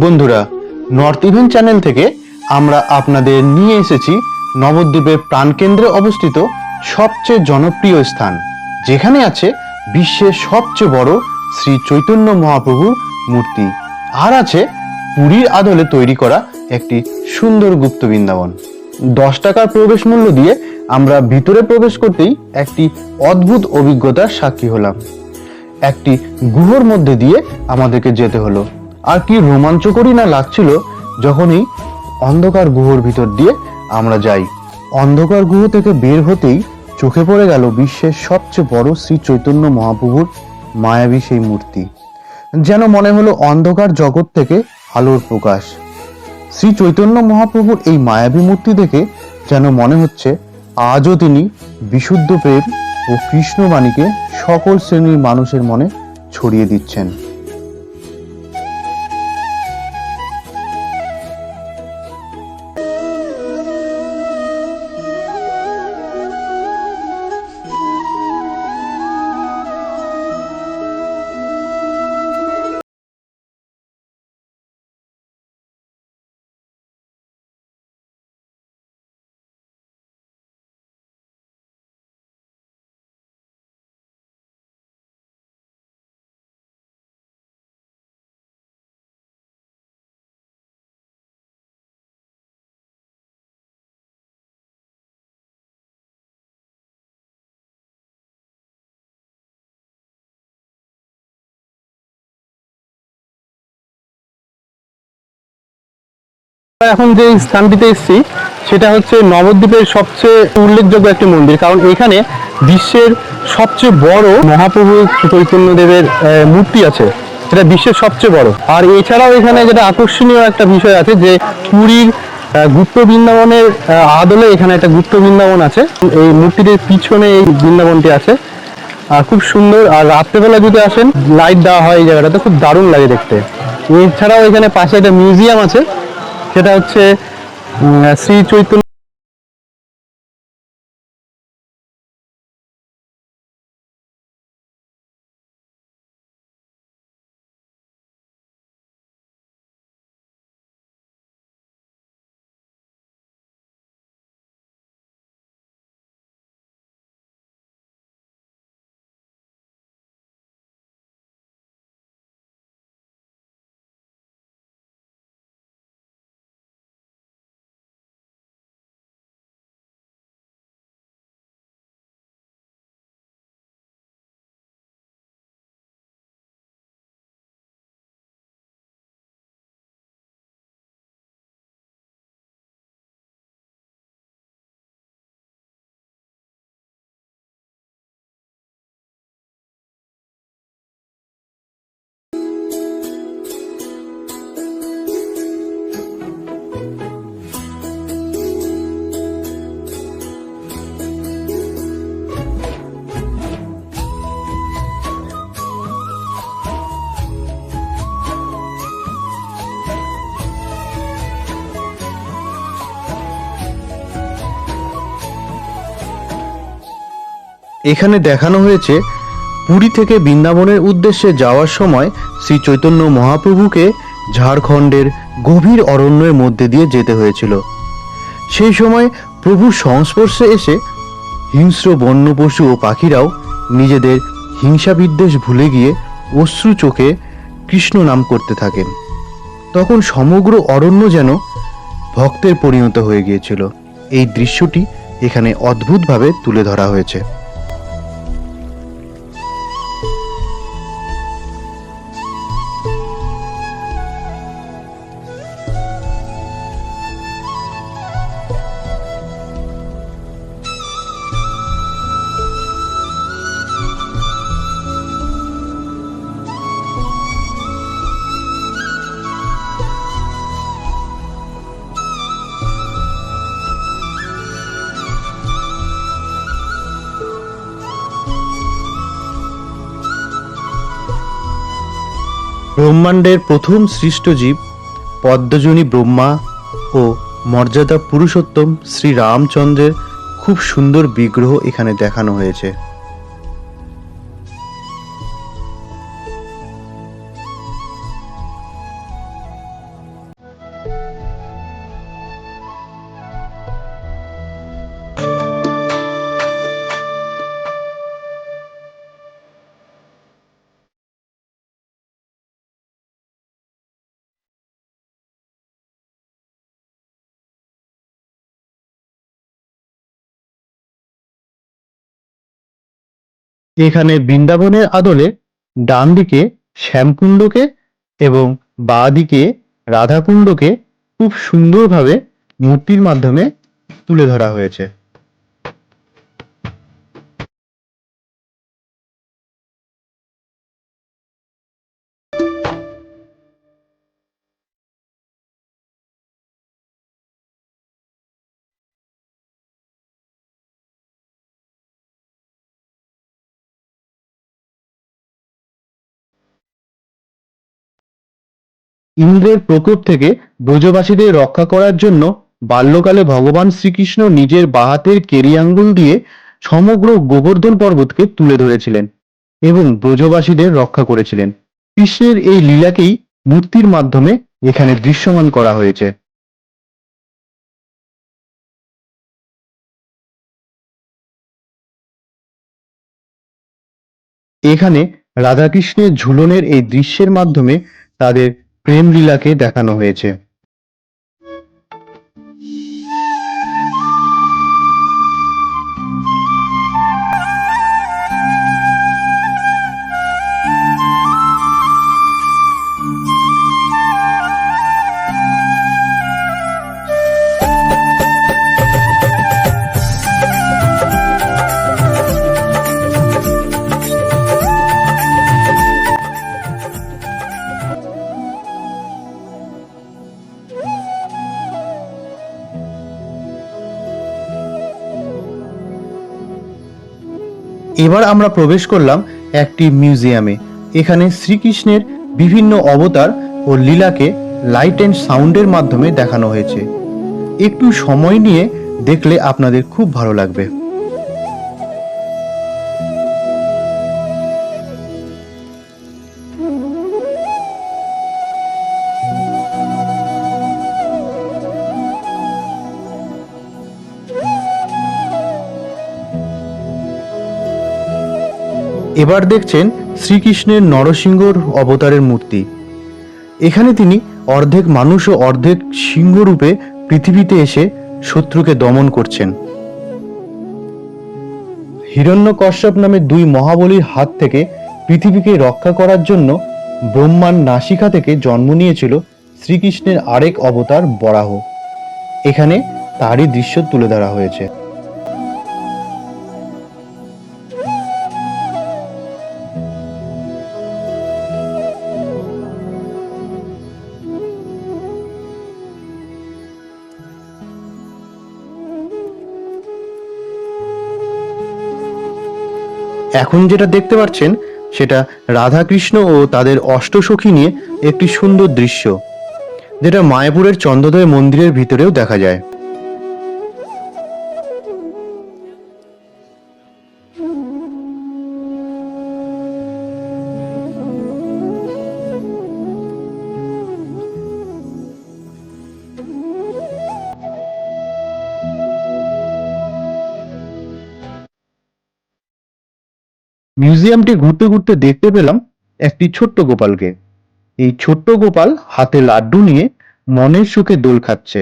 বন্ধুরা north even channel থেকে আমরা আপনাদের নিয়ে এসেছি নবদ্বীপের প্রাণকেন্দ্রে অবস্থিত সবচেয়ে জনপ্রিয় স্থান, যেখানে আছে বিশ্বের সবচেয়ে বড় শ্রী চৈতন্য মহাপ্রভুর মূর্তি। আর আছে পুরীর আদলে তৈরি করা একটি সুন্দর গুপ্ত বৃন্দাবন। দশ টাকার প্রবেশ মূল্য দিয়ে আমরা ভিতরে প্রবেশ করতেই একটি অদ্ভুত অভিজ্ঞতার সাক্ষী হলাম। একটি গুহর মধ্যে দিয়ে আমাদেরকে যেতে হলো। আর কি রোমাঞ্চকরই না লাগছিল যখনই অন্ধকার গুহর ভিতর দিয়ে আমরা যাই। অন্ধকার গুহ থেকে বের হতেই চোখে পড়ে গেল বিশ্বের সবচেয়ে বড় শ্রী চৈতন্য মহাপ্রভুর মায়াবী সেই মূর্তি, যেন মনে হলো অন্ধকার জগৎ থেকে আলোর প্রকাশ। শ্রী চৈতন্য মহাপ্রভুর এই মায়াবী মূর্তি দেখে যেন মনে হচ্ছে আজও তিনি বিশুদ্ধ প্রেম ও কৃষ্ণবাণীকে সকল শ্রেণির মানুষের মনে ছড়িয়ে দিচ্ছেন। এখন যে স্থানটিতে এসেছি, সেটা হচ্ছে নবদ্বীপের সবচেয়ে উল্লেখযোগ্য একটি মন্দির। কারণ এখানে বিশ্বের সবচেয়ে বড় মহাপ্রভু চৈতন্যদেবের মূর্তি আছে। সেটা বিশ্বের সবচেয়ে বড়। আর এছাড়াও এখানে যেটা আকর্ষণীয় একটা বিষয় আছে যে পুরীর গুপ্ত বৃন্দাবনের আদলে এখানে একটা গুপ্ত বৃন্দাবন আছে। এই মূর্তিটির পিছনে এই বৃন্দাবনটি আছে। আর খুব সুন্দর। আর রাত্রেবেলা যদি আসেন, লাইট দেওয়া হয় এই জায়গাটাতে, খুব দারুণ লাগে দেখতে। এছাড়াও এখানে পাশে একটা মিউজিয়াম আছে। সেটা হচ্ছে শ্রী চৈতন্য এখানে দেখানো হয়েছে পুরী থেকে বৃন্দাবনের উদ্দেশ্যে যাওয়ার সময় শ্রী চৈতন্য মহাপ্রভুকে ঝাড়খণ্ডের গভীর অরণ্যের মধ্যে দিয়ে যেতে হয়েছিল। সেই সময় প্রভুর সংস্পর্শে এসে হিংস্র বন্য পশু ও পাখিরাও নিজেদের হিংসা বিদ্বেষ ভুলে গিয়ে অশ্রু চোখে কৃষ্ণ নাম করতে থাকেন। তখন সমগ্র অরণ্য যেন ভক্তের পরিণত হয়ে গিয়েছিল। এই দৃশ্যটি এখানে অদ্ভুতভাবে তুলে ধরা হয়েছে। ব্রহ্মাণ্ডের প্রথম সৃষ্ট জীব, পদ্মজনী ব্রহ্মা ও মর্যাদা পুরুষোত্তম শ্রী রামচন্দ্রের খুব সুন্দর বিগ্রহ এখানে দেখানো হয়েছে। এখানে বৃন্দাবনের আদলে ডান দিকে শ্যামকুণ্ডকে এবং বাঁ দিকে রাধাকুণ্ডকে খুব সুন্দরভাবে মূর্তির মাধ্যমে তুলে ধরা হয়েছে। ইন্দ্রের প্রকোপ থেকে ব্রজবাসীদের রক্ষা করার জন্য বাল্যকালে ভগবান শ্রীকৃষ্ণ নিজের বাহাতের কেরি আঙ্গুল দিয়ে সমগ্র গোবর্ধন পর্বতকে তুলে ধরেছিলেন এবং ব্রজবাসীদের রক্ষা করেছিলেন। কৃষ্ণের এই লীলাকেই মূর্তির মাধ্যমে এখানে দৃশ্যমান করা হয়েছে। এখানে রাধাকৃষ্ণের ঝুলনের এই দৃশ্যের মাধ্যমে তাদের প্রেম লীলাকে দেখানো হয়েছে। এবার আমরা প্রবেশ করলাম একটি মিউজিয়ামে। এখানে শ্রীকৃষ্ণের বিভিন্ন অবতার ও লীলাকে লাইট অ্যান্ড সাউন্ডের মাধ্যমে দেখানো হয়েছে। একটু সময় নিয়ে দেখলে আপনাদের খুব ভালো লাগবে। এবার দেখছেন শ্রীকৃষ্ণের নরসিংহর অবতারের মূর্তি। এখানে তিনি অর্ধেক মানুষ ও অর্ধেক সিংহ রূপে পৃথিবীতে এসে শত্রুকে দমন করছেন। হিরণ্যকশ্যপ নামে দুই মহাবলীর হাত থেকে পৃথিবীকে রক্ষা করার জন্য ব্রহ্মার নাসিকা থেকে জন্ম নিয়েছিল শ্রীকৃষ্ণের আরেক অবতার বরাহ। এখানে তারই দৃশ্য তুলে ধরা হয়েছে। এখন যেটা দেখতে পাচ্ছেন, সেটা রাধাকৃষ্ণ ও তাদের অষ্টসখী নিয়ে একটি সুন্দর দৃশ্য, যেটা মায়াপুরের চন্দ্রোদয় মন্দিরের ভিতরেও দেখা যায়। মিউজিয়ামটি ঘুরতে ঘুরতে দেখতে পেলাম একটি ছোট্ট গোপালকে। এই ছোট্ট গোপাল হাতে লাড্ডু নিয়ে মনের সুখে দোল খাচ্ছে।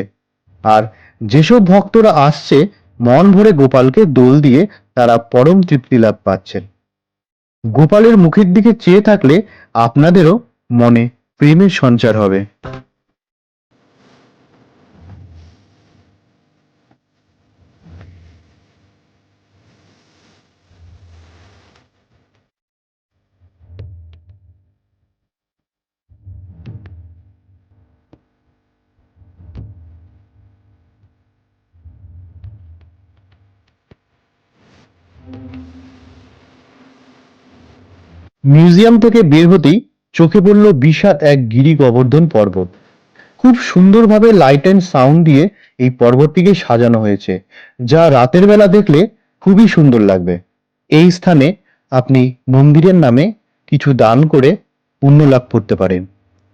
আর যেসব ভক্তরা আসছে, মন ভরে গোপালকে দোল দিয়ে তারা পরম তৃপ্তি লাভ পাচ্ছেন। গোপালের মুখের দিকে চেয়ে থাকলে আপনাদেরও মনে প্রেমের সঞ্চার হবে। মিউজিয়াম থেকে বের হতেই চোখে পড়ল বিশাল এক গিরি গোবর্ধন পর্বত। খুব সুন্দরভাবে লাইট অ্যান্ড সাউন্ড দিয়ে এই পর্বতটিকে সাজানো হয়েছে, যা রাতের বেলা দেখলে খুবই সুন্দর লাগবে। এই স্থানে আপনি মন্দিরের নামে কিছু দান করে পুণ্য লাভ করতে পারেন।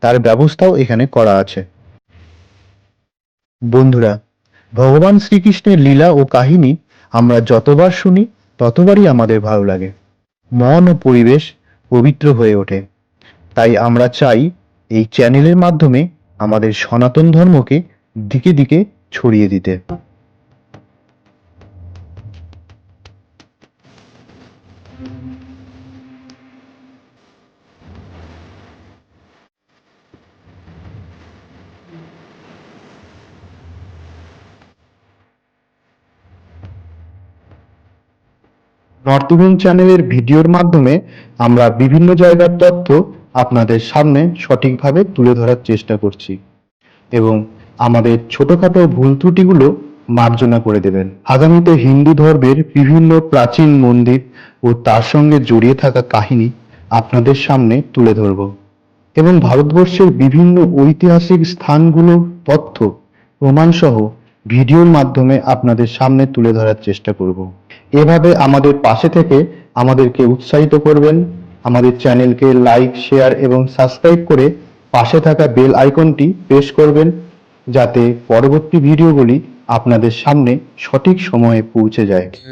তার ব্যবস্থাও এখানে করা আছে। বন্ধুরা, ভগবান শ্রীকৃষ্ণের লীলা ও কাহিনী আমরা যতবার শুনি ততবারই আমাদের ভালো লাগে। মন ও পরিবেশ পবিত্র হয়ে ওঠে। তাই আমরা চাই এই চ্যানেলের মাধ্যমে আমাদের সনাতন ধর্মকে দিকে দিকে ছড়িয়ে দিতে। নর্থ ইভেন চ্যানেলের ভিডিওর মাধ্যমে আমরা বিভিন্ন জায়গার তথ্য আপনাদের সামনে সঠিকভাবে তুলে ধরার চেষ্টা করছি এবং আমাদের ছোটখাটো ভুল ত্রুটিগুলো মার্জনা করে দেবেন। আগামীতে হিন্দু ধর্মের বিভিন্ন প্রাচীন মন্দির ও তার সঙ্গে জড়িয়ে থাকা কাহিনী আপনাদের সামনে তুলে ধরব এবং ভারতবর্ষের বিভিন্ন ঐতিহাসিক স্থানগুলো, তথ্য, প্রমাণসহ ভিডিওর মাধ্যমে আপনাদের সামনে তুলে ধরার চেষ্টা করব। এভাবে আমাদের পাশে থেকে আমাদেরকে উৎসাহিত করবেন। আমাদের চ্যানেলকে লাইক, শেয়ার এবং সাবস্ক্রাইব করে পাশে থাকা বেল আইকনটি প্রেস করবেন, যাতে পরবর্তী ভিডিওগুলি আপনাদের সামনে সঠিক সময়ে পৌঁছে যায়।